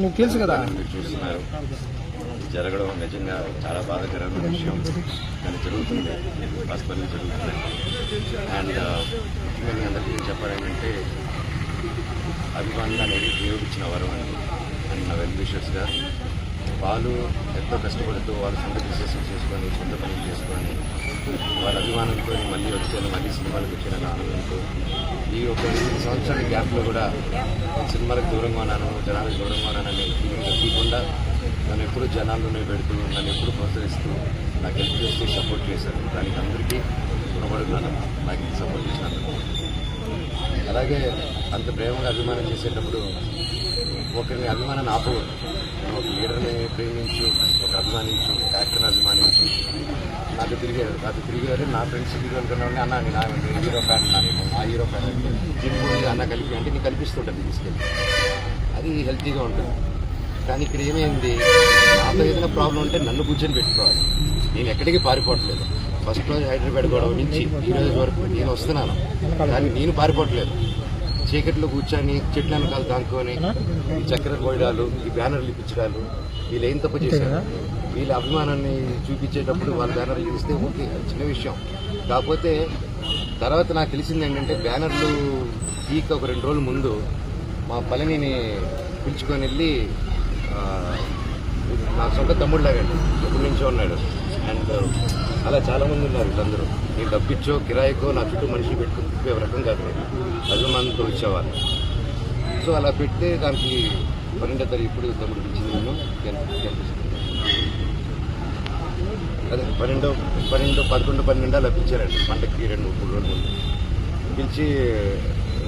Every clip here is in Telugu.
నీకు తెలుసు కదా? మీరు చూస్తున్నారు. జరగడం నిజంగా చాలా బాధాకరమైన విషయం. కానీ జరుగుతుంది. వాస్తవంగా జరుగుతుంది. అండ్ ముఖ్యంగా అందరికీ ఏం చెప్పాలంటే అభిమానులు అనేది దేవుడు ఇచ్చిన వరం అండి. అండ్ నా వెల్ విషర్స్గా వాళ్ళు ఎంతో కష్టపడుతూ వాళ్ళ సొంత బిజినెస్ చేసుకొని సొంత పనులు చేసుకొని వాళ్ళ అభిమానంతో మళ్ళీ వచ్చాను మళ్ళీ సినిమాలకు వచ్చాను ఆనందంతో ఈ ఒక ఎనిమిది సంవత్సరాల గ్యాప్లో కూడా సినిమాలకు దూరంగా ఉన్నాను జనాలకు దూరంగా ఉన్నానని ఫీలింగ్ నన్ను ఎప్పుడు జనాల్లోనే పెడుతూ నన్ను ఎప్పుడు ప్రోత్సహిస్తూ నాకు హెల్ప్ చేస్తూ సపోర్ట్ చేశారు. దానికి అందరికీ రుణపడుతున్నాను నాకు సపోర్ట్ చేసినందుకు. అలాగే అంత ప్రేమగా అభిమానం చేసేటప్పుడు ఒకరిని అభిమానాన్ని ఆపకూడదు. ఒక లీడర్ని ప్రేమించు ఒక అభిమానించు ఒక యాక్టర్ని అభిమానించు. నాకు తిరిగారు నాకు తిరిగారు నా ఫ్రెండ్స్ హీరోలు కన్నా ఉండి అన్న నేను ఆయన హీరో ఫ్యాన్ నా నేను ఆ హీరో ఫ్యాన్ అంటే అన్న కలిపి అంటే నీకు కల్పిస్తుంటుంది తీసుకెళ్ళి. అది హెల్తీగా ఉంటుంది. కానీ ఇక్కడ ఏమైంది? నాతో ఏదైనా ప్రాబ్లం ఉంటే నన్ను కూర్చొని పెట్టుకోవాలి. నేను ఎక్కడికి పారిపోవట్లేదు. ఫస్ట్ రోజు హైదరాబాద్ గొడవ నుంచి ఈ రోజు వరకు నేను వస్తున్నాను. కానీ నేను పారిపోవట్లేదు. చీకట్లో కూర్చొని చెట్ల వెనకాల దాంకొని ఈ చక్కెర పోయడాలు ఈ బ్యానర్లు ఇప్పించడాలు వీళ్ళు ఏం తప్పు చేశారు? వీళ్ళ అభిమానాన్ని చూపించేటప్పుడు వాళ్ళ బ్యానర్లు చూస్తే ఓకే చిన్న విషయం. కాకపోతే తర్వాత నాకు తెలిసింది ఏంటంటే బ్యానర్లు పీక్ ఒక రెండు రోజుల ముందు మా పళనిని పిలుచుకొని వెళ్ళి నా సొంత తమ్ముడు లాగండి ఎప్పటి నుంచో ఉన్నాడు. అంటారు అలా చాలా మంది ఉన్నారు వీళ్ళందరూ. నేను డబ్బిచ్చో కిరాయికో నా చుట్టూ మనిషి పెట్టుకుని తిప్పే రకం కాదు అభిమానంతో వచ్చేవాళ్ళు. సో అలా పెడితే దానికి పన్నెండో తారీఖు ఇప్పుడు తమ్ముడు పిలిచింది నేను? అదే పన్నెండో పన్నెండు పదకొండు పన్నెండు అలా పిలిచారండి. పంటకి రెండు మూడు రోజుల ముందు. పిలిచి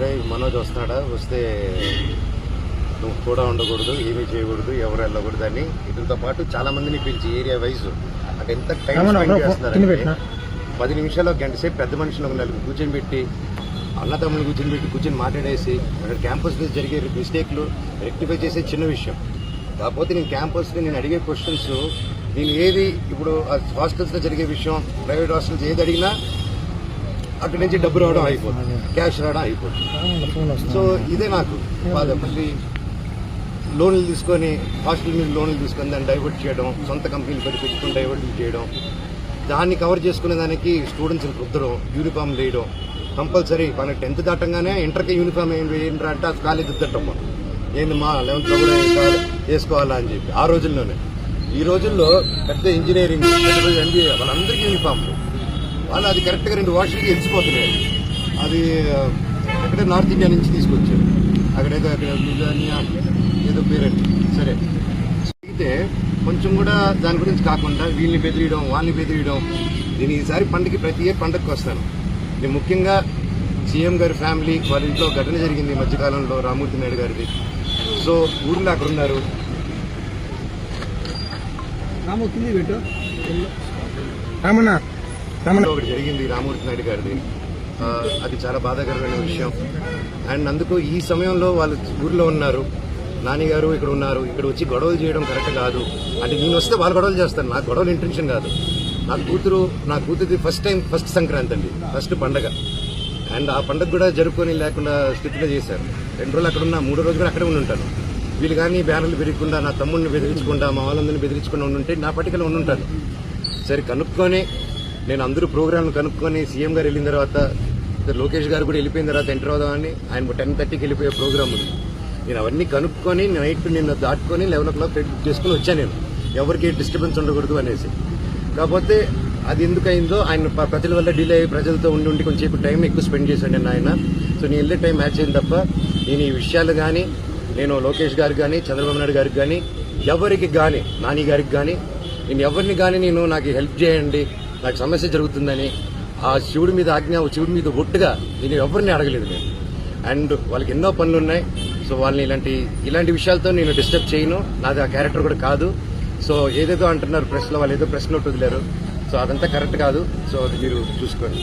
రే మనోజ్ వస్తున్నాడా వస్తే నువ్వు కూడా ఉండకూడదు ఏమీ చేయకూడదు ఎవరు వెళ్ళకూడదు అని. ఇతనితో పాటు చాలా మందిని పిలిచి ఏరియా వైజ్. అంటే ఎంత టైం స్పెండ్ చేస్తున్నారంటే? పది నిమిషాలు ఒక గంట సేపు పెద్ద మనుషులు నలుగురు కూర్చొని పెట్టి అన్న తమ్ముని కూర్చొని పెట్టి కూర్చొని మాట్లాడేసి అక్కడ క్యాంపస్ మీద జరిగే మిస్టేక్లు రెక్టిఫై చేసే చిన్న విషయం. కాకపోతే నేను క్యాంపస్ నేను అడిగే క్వశ్చన్స్ నేను ఏది ఇప్పుడు హాస్టల్స్లో జరిగే విషయం ప్రైవేట్ హాస్టల్స్ ఏది అడిగినా అక్కడి నుంచి డబ్బు రావడం అయిపోతుంది. క్యాష్ రావడం అయిపోతుంది. సో ఇదే నాకు బాధ. మళ్ళీ లోన్లు తీసుకొని హాస్టల్ మీద లోన్లు తీసుకొని దాన్ని డైవర్ట్ చేయడం సొంత కంపెనీలు పెట్టి పెట్టుకుని డైవర్ట్ చేయడం దాన్ని కవర్ చేసుకునే దానికి స్టూడెంట్స్ని రుద్దడం యూనిఫామ్ వేయడం కంపల్సరీ మన టెన్త్ దాటంగానే ఇంటర్కి యూనిఫామ్ ఏం వేయండి అంటే అది కాలేజ్ దిద్దటం ఏంది మా లెవెన్త్ కూడా వేసుకోవాలా అని చెప్పి. ఆ రోజుల్లోనే. ఈ రోజుల్లో పెద్ద ఇంజనీరింగ్ ఎంబీఏ వాళ్ళందరికీ యూనిఫామ్ వాళ్ళు అది కరెక్ట్గా రెండు వాషులకి వెళ్ళిపోతున్నాయి అది ఎక్కడ నార్త్ ఇండియా నుంచి తీసుకొచ్చి అక్కడేదో అక్కడ మిజానియా ఏదో పేరండి. సరే. అయితే కొంచెం కూడా దాని గురించి కాకుండా వీళ్ళని బెదిరియడం వాళ్ళని బెదిరియడం. నేను ఈసారి పండుగకి ప్రతి ఇయర్ పండగకి వస్తాను. నేను ముఖ్యంగా సీఎం గారి ఫ్యామిలీ వాళ్ళ ఇంట్లో ఘటన జరిగింది మధ్యకాలంలో రామూర్తి నాయుడు గారిది. సో ఊర్లో అక్కడ ఉన్నారు. ఒకటి జరిగింది రామూర్తి నాయుడు గారిది. అది చాలా బాధాకరమైన విషయం. అండ్ అందుకు ఈ సమయంలో వాళ్ళు ఊర్లో ఉన్నారు. నాన్నగారు ఇక్కడ ఉన్నారు. ఇక్కడ వచ్చి గొడవలు చేయడం కరెక్ట్ కాదు. అంటే నేను వస్తే వాళ్ళు గొడవలు చేస్తాను నాకు గొడవలు ఇంటెన్షన్ కాదు. నా కూతురు నా కూతురిది ఫస్ట్ టైం ఫస్ట్ సంక్రాంతి అండి. ఫస్ట్ పండగ. అండ్ ఆ పండగ కూడా జరుపుకొని లేకుండా స్థితిలో చేశారు. రెండు రోజులు అక్కడ ఉన్నా మూడో రోజు కూడా అక్కడే ఉండి ఉంటాను. వీళ్ళు కానీ బ్యానర్లు బెదిరకుండా నా తమ్ముడిని బెదిరించకుండా మా వాళ్ళందరినీ బెదిరించకుండా ఉండుంటే నా పట్టికలో ఉండుంటాను సరే కనుక్కొని నేను అందరూ ప్రోగ్రాంలు కనుక్కొని సీఎం గారు వెళ్ళిన తర్వాత లోకేష్ గారు కూడా వెళ్ళిపోయిన తర్వాత ఎంటర్ అవుదామని ఆయన టెన్ థర్టీకి వెళ్ళిపోయే ప్రోగ్రామ్ ఉంది. నేను అవన్నీ కనుక్కొని నైట్ నిన్న దాటుకొని eleven o'clock flight book చేసుకుని వచ్చాను నేను. ఎవరికి డిస్టర్బెన్స్ ఉండకూడదు అనేసి. కాకపోతే అది ఎందుకు అయిందో ఆయన ప్రజల వల్ల డిలే అయ్యి ప్రజలతో ఉండి ఉండి కొంచెం టైం ఎక్కువ స్పెండ్ చేశాడు నేను ఆయన. సో నేను వెళ్ళే టైం మ్యాచ్ అయింది తప్ప నేను ఈ విషయాలు కానీ నేను లోకేష్ గారికి కానీ చంద్రబాబు నాయుడు గారికి కానీ ఎవరికి కానీ నాని గారికి కానీ నేను ఎవరిని కానీ నేను నాకు హెల్ప్ చేయండి నాకు సమస్య జరుగుతుందని ఆ శివుడి మీద ఆజ్ఞ శివుడి మీద ఒట్టుగా నేను ఎవరిని అడగలేదు నేను. అండ్ వాళ్ళకి ఎన్నో పనులు ఉన్నాయి. సో వాళ్ళని ఇలాంటి ఇలాంటి విషయాలతో నేను డిస్టర్బ్ చేయను. నాది ఆ క్యారెక్టర్ కూడా కాదు. సో ఏదేదో అంటున్నారు ప్రెస్లో వాళ్ళు ఏదో ప్రెస్ నోట్ వదిలేరు. సో అదంతా కరెక్ట్ కాదు. సో అది మీరు చూసుకోండి.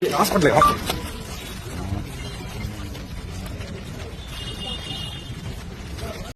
你拿啥么